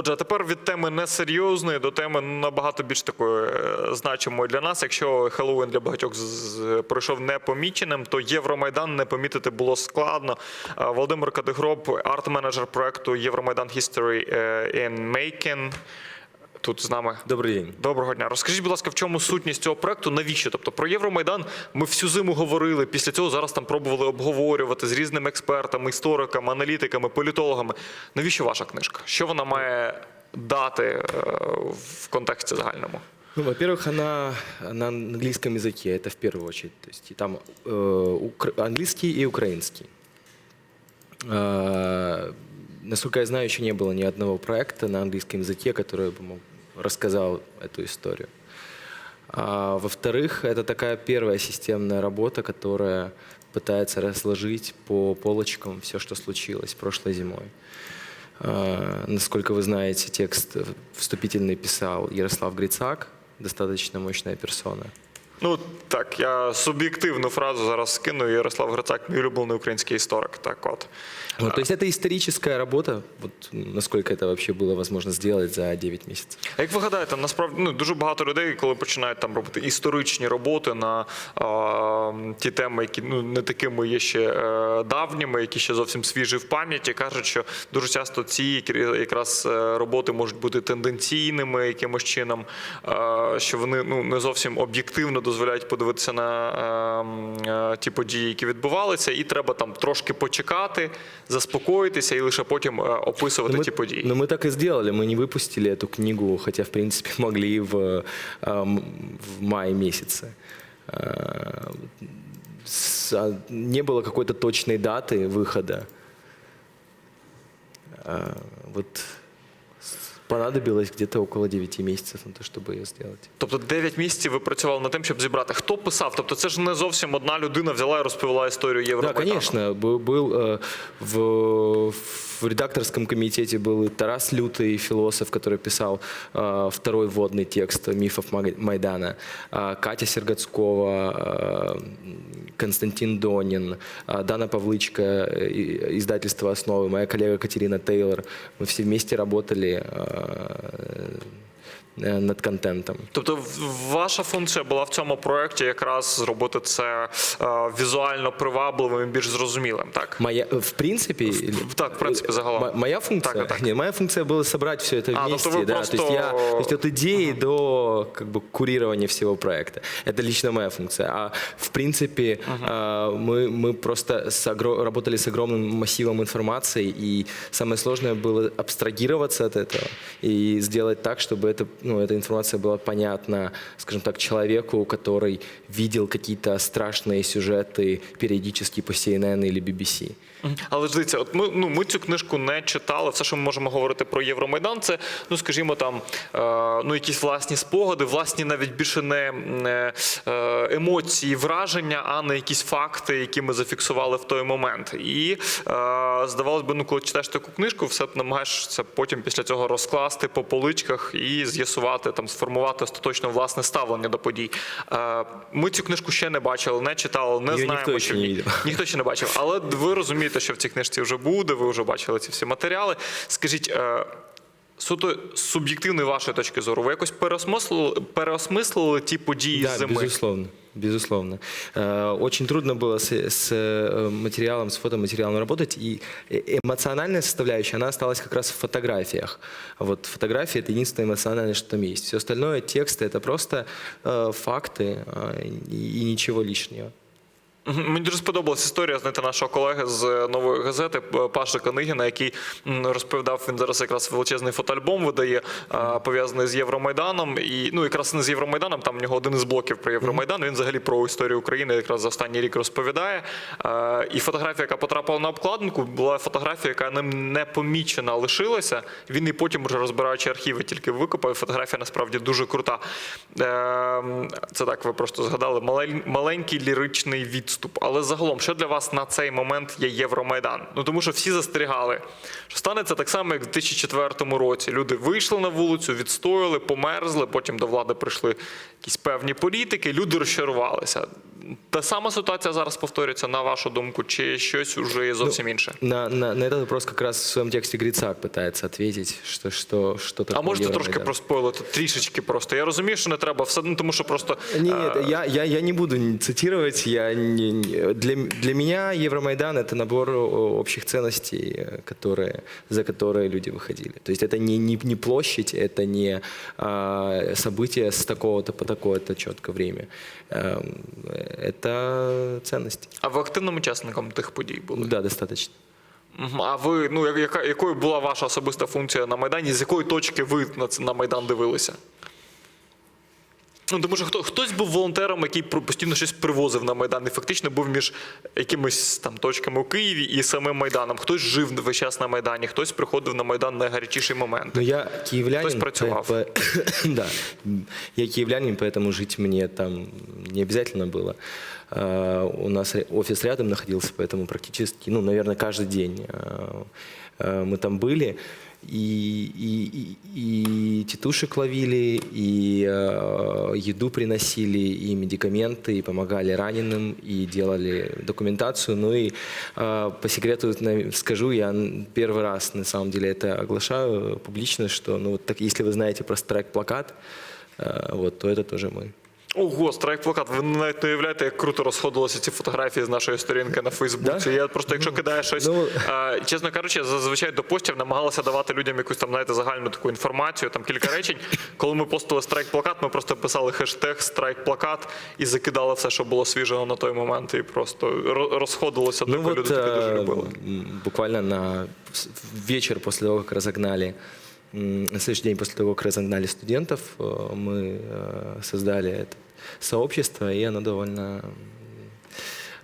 Отже, тепер від теми несерйозної до теми набагато більш такої е, значимої для нас. Якщо Хеллоуін для багатьох з- пройшов непоміченим, то Євромайдан не помітити було складно. Е, Володимир Кадигроб, арт-менеджер проекту Євромайдан History е, in Making Тут з нами Добрый день. Доброго дня. Розкажіть, будь ласка, в чому сутність цього проекту? Навіщо? Тобто про Євромайдан ми всю зиму говорили. Після цього зараз там пробували обговорювати з різними експертами, істориками, аналітиками, політологами. Навіщо ваша книжка? Що вона має дати е, в контексті загальному? Ну, во-первых, она на английском языке, это в первую очередь. То есть и там э, укра- английский и украинский. Э, насколько я знаю, еще не было ни одного проекта на английском языке, который бы мог- рассказал эту историю. А, во-вторых, это такая первая системная работа, которая пытается разложить по полочкам все, что случилось прошлой зимой. А, насколько вы знаете, текст вступительный писал Ярослав Грицак, достаточно мощная персона. Ну так, я суб'єктивну фразу зараз скину. Ярослав Грицак, мій улюблений український історик. Так от. Вот, то есть это историческая работа, вот насколько это вообще было возможно сделать за 9 месяцев. А як ви гадаєте, насправді ну дуже багато людей, коли починають там робити історичні роботи на а, ті теми, які ну не такими є ще е, давніми, які ще зовсім свіжі в пам'яті, кажуть, що дуже часто ці якр- якраз е, роботи можуть бути тенденційними якимось чином, е, що вони ну не зовсім об'єктивно дозволяють подивитися на е, м, е, ті події, які відбувалися, і треба там трошки почекати, заспокоїтися і лише потім е, описувати Ну, мы, ті події. но мы так и сделали, мы не выпустили эту книгу, хотя, в принципе, могли и в, эм, в мае месяце. Э, с- а, Не было какой-то точной даты выхода. Э, Вот с- понадобилось где-то около 9 месяцев на то, чтобы ее сделать. Тобто 9 місяців ви працювали над тим, щоб зібрати. Хто писав? Тобто це ж не зовсім одна людина взяла і розповіла історію Да, Євромайдану. конечно. Был, был, э, в, в редакторском комитете был и Тарас Лютый, философ, который писал э, второй вводный текст мифов Маг- Майдана, э, Катя Сергацкова, э, Константин Донин, э, Дана Павлычка, э, и- издательство «Основы», моя коллега Катерина Тейлор. Мы все вместе работали э, э, над контентом. Тобто, в- ваша функція була в цьому проєкті якраз зробити це е, візуально привабливим і більш зрозумілим, так? Моя, э, в принципе, или- так, в принципе, загалом. Мо- Моя функция, Так, так. Нет, моя функция была собрать все это А, ну, вместе, то вы да, просто- то есть я, то есть от идеи до как бы курирования всего проекта. Это лично моя функция. А в принципе э, мы мы просто с огро- работали с огромным массивом информации, и самое сложное было абстрагироваться от этого и сделать так, чтобы это, ну, эта информация была понятна, скажем так, человеку, который видел какие-то страшные сюжеты периодически по CNN или BBC. Мгм. Але ж дивіться, от ми, ну, ми цю книжку не читали. Все, що ми можемо говорити про Євромайдан, це, ну скажімо, там е, ну, якісь власні спогади, власні навіть більше не, не е, емоції, враження, а не якісь факти, які ми зафіксували в той момент. І е, здавалось би, ну, коли читаєш таку книжку, все намагаєшся потім після цього розкласти по поличках і з'ясувати, там, сформувати остаточно власне ставлення до подій. Е, ми цю книжку ще не бачили, не читали, не Її знаємо, ніхто ще не Ніхто ще не бачив, але ви розумієте, що в цій книжці вже буде, ви вже бачили ці всі матеріали. Скажіть, е, суто з суб'єктивної вашої точки зору, ви якось переосмислили, переосмислили ті події Да, зими? безусловно. Безусловно. Э, Очень трудно было с, с э, материалом, с фотоматериалом работать, и э- эмоциональная составляющая, она осталась как раз в фотографиях. Вот фотографии — это единственное эмоциональное, что там есть. Все остальное, тексты — это просто э, факты э, и, и ничего лишнего. Мені дуже сподобалась історія знаєте, нашого колеги з нової газети Паша Канигіна, який розповідав, він зараз якраз величезний фотоальбом видає, пов'язаний з Євромайданом. І ну якраз не з Євромайданом, там в нього один із блоків про Євромайдан. Він взагалі про історію України якраз за останній рік розповідає. І фотографія, яка потрапила на обкладинку, була фотографія, яка ним не помічена лишилася. Він і потім, вже розбираючи архіви, тільки викопав. Фотографія насправді дуже крута. Ем, Це так, ви просто згадали маленький ліричний відступ. Але загалом, що для вас на цей момент є Євромайдан? Ну тому що всі застерігали, що станеться так само, як в 2004 році. Люди вийшли на вулицю, відстояли, померзли. Потім до влади прийшли якісь певні політики. Люди розчарувалися. та сама ситуація зараз повторюється, на вашу думку, чи щось уже є зовсім інше? На, на, на этот вопрос как раз в своем тексте Грицак пытается ответить, что, что, что такое А можете трошки проспойлити, трішечки просто. Я розумію, що не треба все, ну тому що просто Нет, е, я, я, я не буду цитировать. Я не- для, для меня Евромайдан это набор о, общих ценностей, э, которые, за которые люди выходили. То есть это не, не, не площадь, это не а, событие с такого-то по такое-то четко время. Эм, Это ценности. а ви активним учасником тих подій були? Да, достаточно. Мгм. А ви ну я- яка якою була ваша особиста функція на майдані? З якої точки ви на це на майдан дивилися? Ну, тому що хто хтось був волонтером, який про- постійно щось привозив на майдан, і фактично був між якимись там точками у Києві і самим майданом. Хтось жив весь час на майдані, хтось приходив на майдан на найгарячіший момент. Но я киевлянин. Хтось працював. по- по- да, я киевлянин, поэтому жить мне там не обязательно было. А, У нас ре- офис рядом находился, поэтому практически, ну, наверное, каждый день а, а, мы там были. И, и, и, и тетушек ловили, и э, еду приносили, и медикаменты, и помогали раненым, и делали документацию. Ну и э, по секрету на- скажу, я н- первый раз на самом деле это оглашаю э, публично, что ну, вот так, если вы знаете про страйк-плакат, э, вот, то это тоже мы. Ого, страйк плакат. Ви навіть не уявляєте, як круто розходилися ці фотографії з нашої сторінки на Фейсбуці. Да? Я просто, якщо кидаю щось, ну- е, чесно кажучи, зазвичай до постів намагалися давати людям якусь там, знаєте, загальну таку інформацію, там кілька речень. Коли ми постили страйк плакат, ми просто писали хештег страйк плакат і закидали все, що було свіжого на той момент, і просто ро- розходилося Ну доки вот люди таке дуже э, любили. м, буквально на с- вечер после того, как разогнали, м, на следующий день после того, как разогнали студентов, э, мы э, создали это сообщество, и оно довольно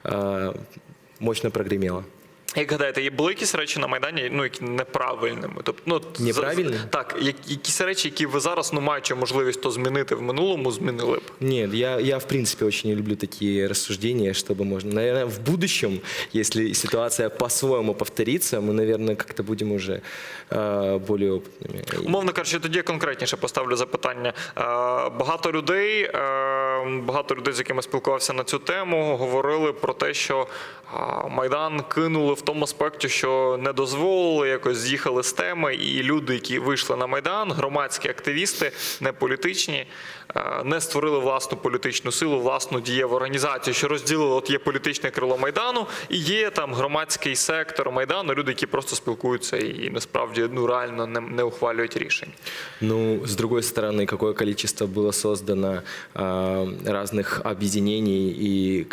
э, мощно прогремело. Як гадаєте, є були якісь речі на Майдані, ну, які неправильними? Тобто, ну, от за- Неправильні? Так, як- якісь речі, які ви зараз, ну, маючи можливість то змінити в минулому, змінили б. Нет, я, я в принципе очень не люблю такие рассуждения, чтобы можно... Наверное, в будущем, если ситуация по-своему повторится, мы, наверное, как-то будем уже э, более опытными. Умовно кажучи, тоді я конкретніше поставлю запитання. Е, Багато людей, е, багато людей, з якими спілкувався на цю тему, говорили про те, що Майдан кинули в тому аспекті, що не дозволили, якось з'їхали з теми, і люди, які вийшли на Майдан, громадські активісти, не політичні, не створили власну політичну силу, власну дієву організацію, що розділили, от є політичне крило Майдану, і є там громадський сектор Майдану, люди, які просто спілкуються і насправді ну реально не, не ухвалюють рішень. Ну, с другой стороны, какое количество было создано а, разных объединений и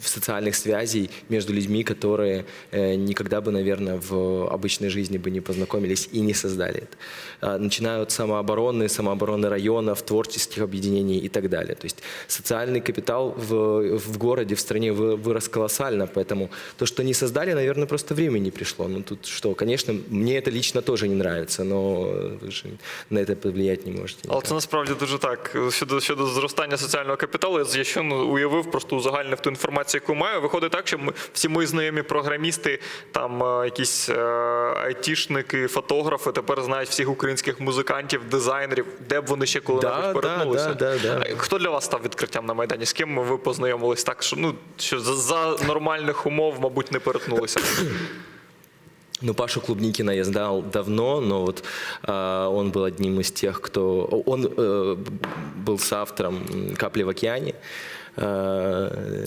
социальных связей между людьми, которые э, никогда бы, наверное, в обычной жизни бы не познакомились и не создали это. А, Начиная от самообороны, самообороны районов, творческих объединений и так далее. То есть социальный капитал в, в городе, в стране вы- вырос колоссально, поэтому то, что не создали, наверное, просто время не пришло. Ну тут что, конечно, мне это лично тоже не нравится, но вы же на это повлиять не можете. Але це насправді дуже так. Щодо щодо зростання соціального капіталу, я ще уявив, просто узагальнив ту інформацію, яку маю. Виходить так, що ми всі мої знайомі програмісти, там е, якісь е, айтішники, фотографи тепер знають всіх українських музикантів, дизайнерів, де б вони ще коли-небудь Да, да, перетнулися. да, да, да. Е, Хто для вас став відкриттям на майдані? З ким ви познайомились так, що ну що за, за нормальних умов, мабуть, не перетнулися? Ну, Пашу Клубникина я знал давно, но вот а, он был одним из тех, кто... Он э, был соавтором м, «Капли в океане». А,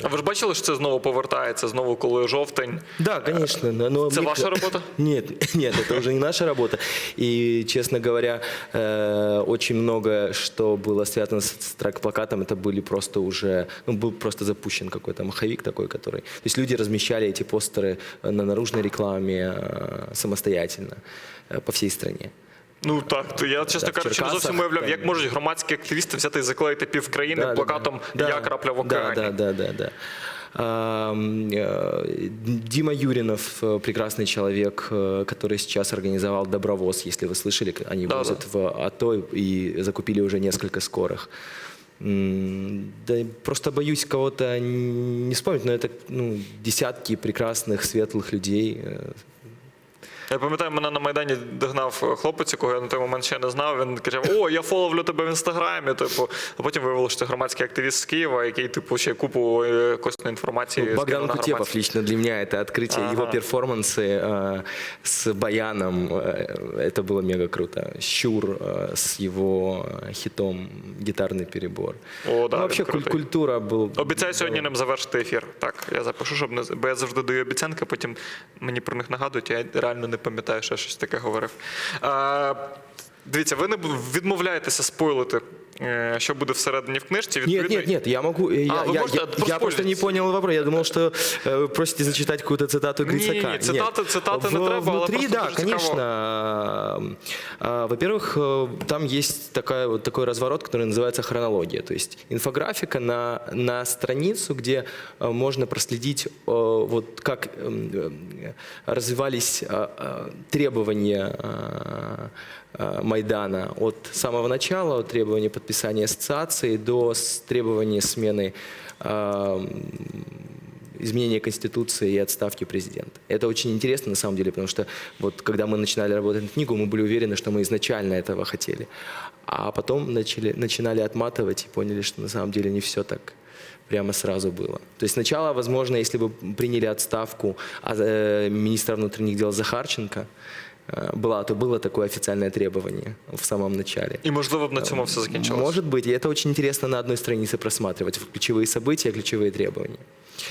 А ви ж бачили, що це знову повертається, знову коли жовтень. Да, конечно. но- но Это мне- ваша работа? Нет, нет, это уже не наша работа. И, честно говоря, э, очень многое, что было связано с трек-плакатом, это были просто уже, ну, был просто запущен какой-то маховик такой, который... То есть люди размещали эти постеры на наружной рекламе э, самостоятельно э, по всей стране. Ну так, то я чесно Так, в кажучи, не зовсім Черкасах, уявляв, як там- можуть громадські активісти взяти і заклеїти пів країни Да, да, плакатом да. Я крапля в Да, океані. да, да, да, да. Ам, э, Дима Юринов, э, прекрасный человек, э, который сейчас организовал Добровоз, если вы слышали, они Да, возят в АТО и закупили уже несколько скорых. М, Да просто боюсь кого-то не вспомнить, но это ну, десятки прекрасных, светлых людей. э, Я пам'ятаю, мене на Майдані догнав хлопець, якого я на той момент ще не знав. Він кричав: О, я фоловлю тебе в інстаграмі. Типу, а потім виявилося, що це громадський активіст з Києва, який, типу, ще купу е, косної інформації. Ну, скинув Богдан на Кутепов громадський. лично для меня это открытие. Ага. Его перформансы э, с Баяном, э, это было мега круто. Щур э, с его э, хитом «Гитарный перебор». О, да, ну, вообще він куль- крутий. культура был... Обіцяю сьогодні ним завершити ефір. Так, я запишу, щоб не з- бо я завжди даю обіцянки, потім мені про них нагадують, я реально не пам'ятаю, що я щось таке говорив. Дивіться, ви не відмовляєтеся спойлити, що буде всередині в книжці. Нет, Відповідно, нет, нет, я могу... э, Я, А, вы я- можете я- проспойлерить? я просто не понял вопрос. Я думал, что э, вы просите зачитать какую-то цитату Не, Грицака. не, не, цитаты- Нет. цитаты не В- треба, але Внутри, просто да, дуже конечно. цікаво. А, Во-первых, э, там есть такая, вот такой разворот, который называется хронология. То есть инфографика на, на страницу, где э, можно проследить, э, вот как эм, э, развивались э, э, требования э, э, Майдана от самого начала, от требования подписания ассоциации до с- требования смены э, изменения Конституции и отставки президента. Это очень интересно на самом деле, потому что вот когда мы начинали работать над книгу, мы были уверены, что мы изначально этого хотели. А потом начали, начинали отматывать и поняли, что на самом деле не все так прямо сразу было. То есть сначала, возможно, если бы приняли отставку а, э, министра внутренних дел Захарченко, э, была, то было такое официальное требование в самом начале. І можливо б на цьому все закінчилось. Может быть, и это очень интересно на одной странице просматривать ключевые события, ключевые требования.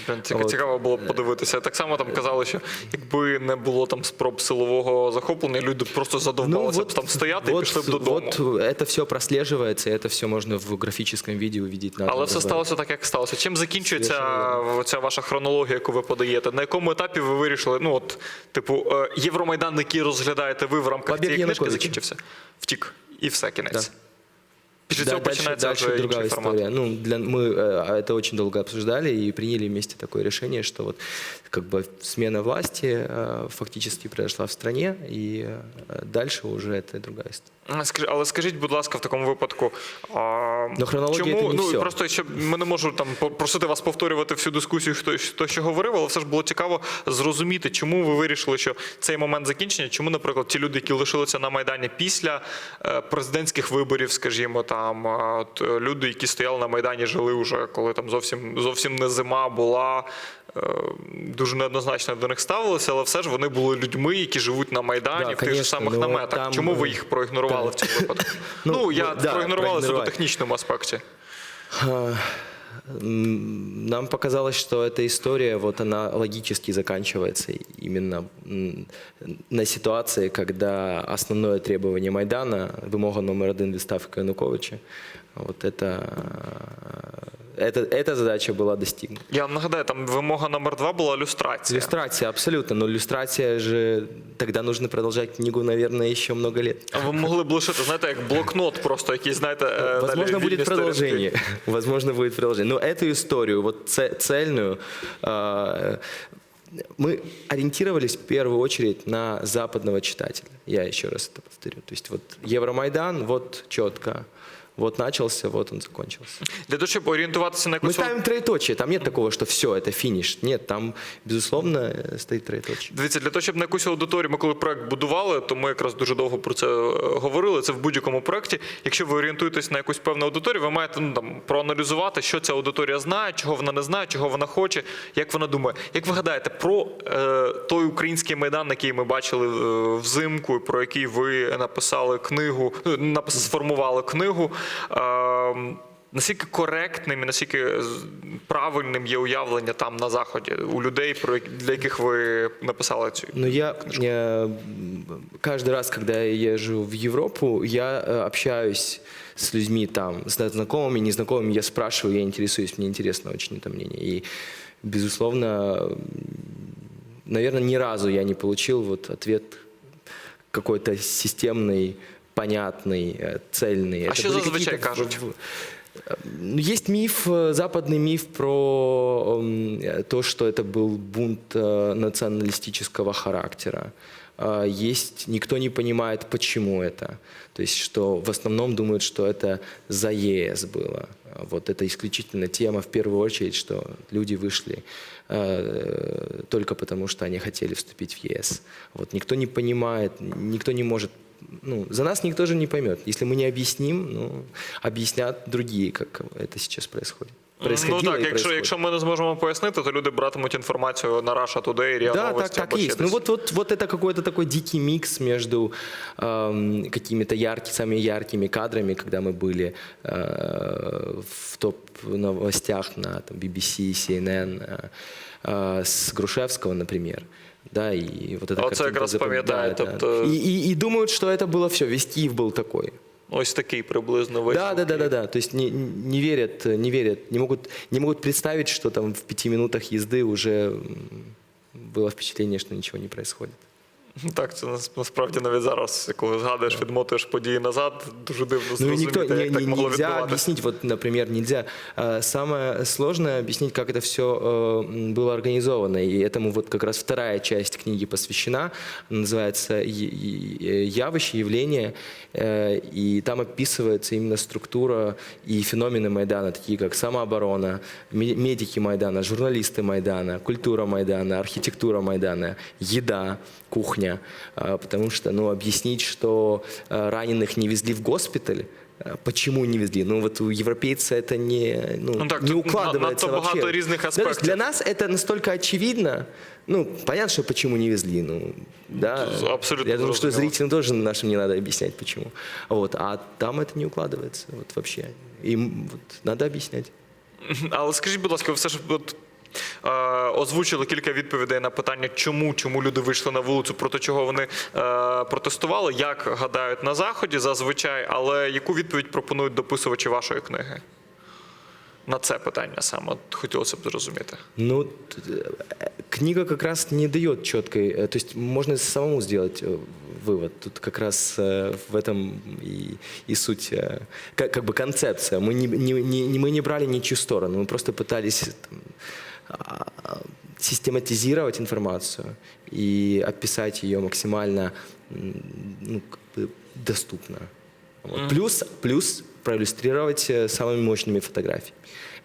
Прям ціка- От. цікаво було б подивитися. Так само там казали, що якби не було там спроб силового захоплення, люди б просто задовбалися б там стояти і пішли б додому. Ну, вот это все прослеживается, и это все можно в графическом виде увидеть. На Але одном все разворе. сталося так, як сталося. Чим закінчується Совершенно ця ваша хронологія, яку ви подаєте? На якому етапі ви вирішили? Ну от, типу, е, Євромайдан, який розглядаєте ви в рамках Побіг цієї книжки, Януковича. закінчився. Втік. І все, кінець. Да. Після Да, цього дальше, починається дальше вже другая інший формат. история. Ну, для, мы э, это очень долго обсуждали и приняли вместе такое решение, что вот как бы смена власти э, фактически произошла в стране, и э, дальше уже это другая история. Але скажіть, будь ласка, в такому випадку, а, Ну, хронологія чому це не ну всьо. просто щоб ми не можу там просити вас повторювати всю дискусію, хто хто що говорив, але все ж було цікаво зрозуміти, чому ви вирішили, що цей момент закінчення, чому, наприклад, ті люди, які лишилися на майдані після е, президентських виборів, скажімо, там от е, люди, які стояли на майдані, жили вже коли там зовсім зовсім не зима була. Е, Дуже неоднозначно до них ставилися, але все ж вони були людьми, які живуть на майдані Да, в тих же самих ну, наметах. там, Чому ви е, їх проігнорували в цьому випадку? Ну, Ну, я да, проігнорували це в технічному аспекті. Нам показалось, что эта история, вот она логически заканчивается именно на ситуации, когда основное требование Майдана, вымога номер один відставка Януковича, вот это, это, эта задача была достигнута. Я вам нагадаю, там вимога номер два була люстрація. Иллюстрация, абсолютно, но иллюстрация же, тогда нужно продолжать книгу, наверное, еще много лет. А ви могли б лишити, знаєте, як блокнот, просто який, знаєте, е, Возможно, далі будет вільні продолжение. сторінки. Возможно, будет продолжение. Но эту историю, вот це- цельную, а, мы ориентировались в первую очередь на западного читателя. Я еще раз это повторю. То есть вот Евромайдан, вот четко. Вот начался, вот он закончился. Для того, щоб орієнтуватися на Мы якусь ставим троеточие. Там нет такого, что все, это финиш. Нет, там, безусловно, э, стоит троеточие. Дивіться, для того, щоб на якусь аудиторію, ми коли проект будували, то ми якраз дуже довго про це е, говорили. Це в будь-якому проекті. Якщо ви орієнтуєтесь на якусь певну аудиторію, ви маєте ну, там, проаналізувати, що ця аудиторія знає, чого вона не знає, чого вона хоче, як вона думає. Як ви гадаєте, про е, той український майдан, який ми бачили е, взимку, і про який ви написали книгу, ну, напис, сформували книгу. Е, Наскільки коректним і наскільки з- правильним є уявлення там на заході у людей, про як- для яких ви написали цю Но я э, каждый раз, когда я езжу в Европу, я э, общаюсь с людьми там, с знакомыми, незнакомыми, я спрашиваю, я интересуюсь, мне интересно очень это мнение. И, безусловно, наверное, ни разу я не получил вот ответ какой-то системный, понятный, э, цельный. А что были зазвичай кажуть? Есть миф, э, западный миф про э, то, что это был бунт националистического характера. Есть, никто не понимает, почему это. То есть, что в основном думают, что это за ЕС было. Вот это исключительно тема, в первую очередь, что люди вышли только потому, что они хотели вступить в ЕС. Вот никто не понимает, никто не может ну, за нас никто же не поймет. Если мы не объясним, ну, объяснят другие, как это сейчас происходит. Ну Происходило так, и якщо, происходит. якщо ми не зможемо пояснити, то люди братимуть інформацію на Russia Today, Ріа Да, так, Новості так або и ще есть. Ну десь. вот, вот, вот это какой-то такой дикий микс между эм, какими-то яркими, самыми яркими кадрами, когда мы были э, в топ-новостях на там, BBC, CNN, э, э, с Грушевского, например. Да, и вот это А вот это картинка как раз запоминает, пам'ятаю, да. тобто- И, и, и думают, что это было все, весь Киев был такой. Ось такий приблизно весь. Да, да, да, да, да. То есть не, не верят, не верят, не могут, не могут представить, что там в пяти минутах езды уже м, было впечатление, что ничего не происходит. Так, це нас- насправді навіть зараз, коли згадуєш, відмотуєш події назад, дуже дивно Ну и зрозуміти, никто, не, як так не- могло нельзя відбуватися. объяснить, вот, например, нельзя. а, Самое сложное объяснить, как это все было организовано. И этому вот как раз вторая часть книги посвящена. Она называется «Е- е- «Явище, явление». Э, И там описывается именно структура и феномены Майдана, такие как самооборона, ме- медики Майдана, журналисты Майдана, культура Майдана, архитектура Майдана, еда, кухня. А, Потому что ну, объяснить, что э, раненых не везли в госпиталь, э, Почему не везли? Ну вот у европейца это не, ну, Ну так, не тут укладывается надто вообще. багато різних Да, то есть аспектів. для нас это настолько очевидно. Ну, понятно, что почему не везли. Ну, да. Тут абсолютно Я думаю, что зрозуміло. зрителям тоже нашим не надо объяснять, почему. Вот. А там это не укладывается вот вообще. Им вот, надо объяснять. Але скажіть, будь ласка, ви все ж от, е, озвучили кілька відповідей на питання, чому, чому люди вийшли на вулицю, проти чого вони е, протестували, як гадають на заході зазвичай, але яку відповідь пропонують дописувачі вашої книги? На це питання саме От хотілося б зрозуміти. Ну, т- э, книга как раз не дает четкой, э, то есть можно самому сделать э, вывод. Тут как раз э, в этом и, и суть, э, как, как бы концепция. Мы не, не, не- не- мы не брали ничью сторону, мы просто пытались там, а, систематизировать информацию и описать ее максимально м, ну, как бы доступно. Вот. Плюс, плюс проиллюстрировать э, самыми мощными фотографиями.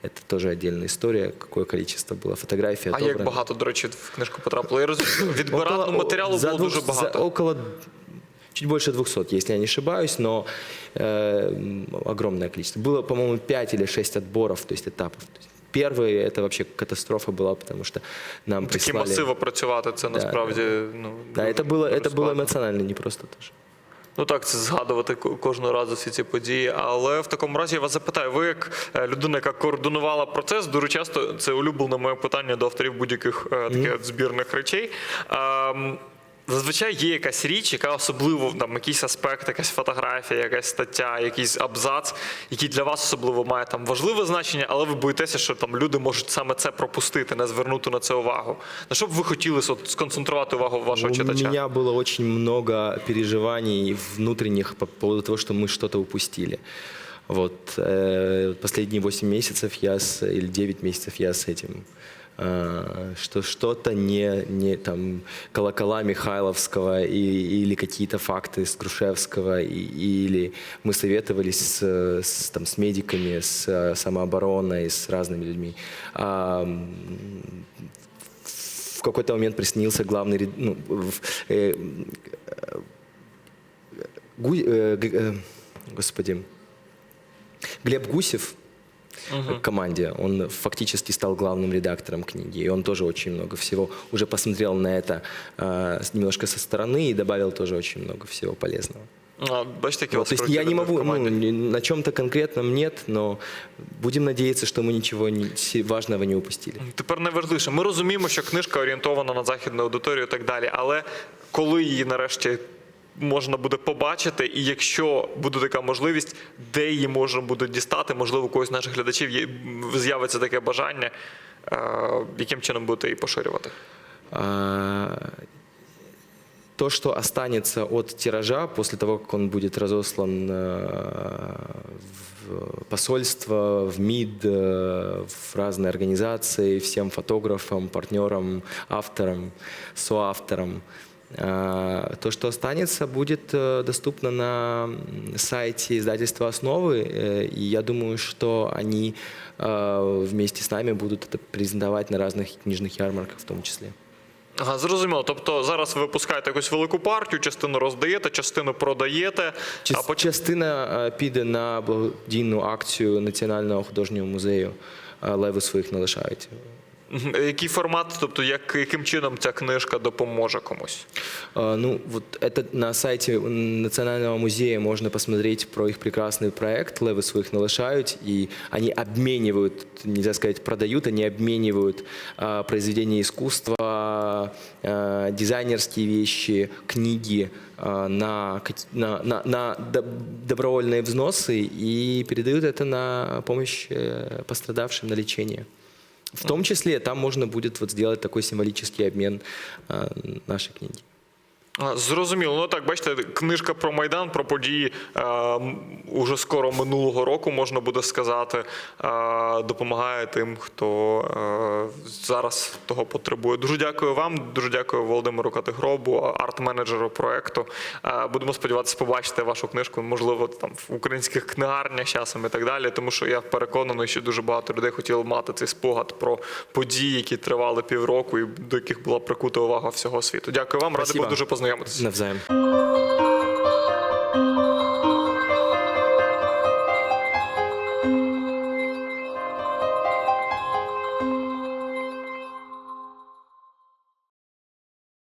Это тоже отдельная история, какое количество было фотографий. А як отобрано. багато, до речі, в книжку потрапило? Я розумію, відбиратного Около- матеріалу за було двух- дуже за багато. около чуть больше 200, если я не ошибаюсь, но э, м, огромное количество. Было, по-моему, 5 или 6 отборов, то есть этапов. То есть первый это вообще катастрофа была, потому что нам Такі прислали... масиви працювати, це насправді ну Да, дуже- это было, дуже это было складно. эмоционально непросто тоже. Ну так, це згадувати ко- кожного разу всі ці події. Але в такому разі я вас запитаю, ви як е, людина, яка координувала процес, дуже часто це улюблене моє питання до авторів будь-яких е, таких збірних речей. Ем, Зазвичай є якась річ, яка особливо там якийсь аспект, якась фотографія, якась стаття, якийсь абзац, який для вас особливо має там важливе значення, але ви боїтеся, що там люди можуть саме це пропустити, не звернути на це увагу. На що б ви хотіли от, сконцентрувати увагу вашого У читача? меня было очень много переживаний внутренних по поводу того, что мы что-то упустили. Вот э, последние 8 месяцев я с, или 9 месяцев я с этим э, что что-то не, не там колокола Михайловского и, или какие-то факты с Грушевского и, или мы советовались с, с, там, с медиками, с э, самообороной, с разными людьми. А, в какой-то момент приснился главный, ну, э, э, Гу- э, э, господи, Глеб Гусев к команде, он фактически стал главным редактором книги, и он тоже очень много всего уже посмотрел на это э, с- немножко со стороны и добавил тоже очень много всего полезного. А, бачите, які у Вот, вас то есть круті я не люди в могу, ну, команді. ни- на чем-то конкретном нет, но будем надеяться, что мы ничего не- си- важного не упустили. Тепер найважливіше. Ми розуміємо, що книжка орієнтована на західну аудиторію і так далі. Але коли її нарешті можна буде побачити, і якщо буде така можливість, де її можна буде дістати, можливо, у когось з наших глядачів є, з'явиться таке бажання, е, яким чином будете її поширювати? А, То, что останется от тиража после того, как он будет разослан э, в- посольства, в МИД, э, в разные организации, всем фотографам, партнерам, авторам, соавторам. А, То, что останется, будет э, доступно на м, сайте издательства «Основы», э, и я думаю, что они э, вместе с нами будут это презентовать на разных книжных ярмарках в том числе. Ага, зрозуміло. Тобто зараз ви випускаєте якусь велику партію, частину роздаєте, частину продаєте, а Част- потім Частина е, піде на благодійну акцію Національного художнього музею е, Леви своїх не лишають. Мгм. який формат, тобто як, яким чином ця книжка допоможе комусь? Э, Ну, вот это на сайте Национального музея можно посмотреть про их прекрасный проект «Левы своих не лишають», и они обменивают, нельзя сказать продают, они обменивают а, произведения искусства, а, дизайнерские вещи, книги а, на, кат- на, на, на доб- добровольные взносы и передают это на помощь э, пострадавшим на лечение. В том числе там можно будет вот сделать такой символический обмен э, нашей книги. Зрозуміло. Ну так, бачите, книжка про Майдан, про події е, уже скоро минулого року, можна буде сказати, е, допомагає тим, хто е, зараз того потребує. Дуже дякую вам, дуже дякую Володимиру Категробу, арт-менеджеру проекту. Е, будемо сподіватися побачити вашу книжку, можливо, там в українських книгарнях часом і так далі. Тому що я переконаний, що дуже багато людей хотіли мати цей спогад про події, які тривали півроку, і до яких була прикута увага всього світу. Дякую вам, радий Спасибо. був дуже познайомитися. Dziękuję. Nawzajem.